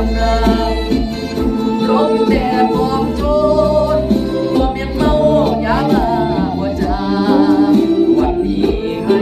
างเงาร้องโจรปลอเมียนเมายาบ้าหัวใจวันนี้ให้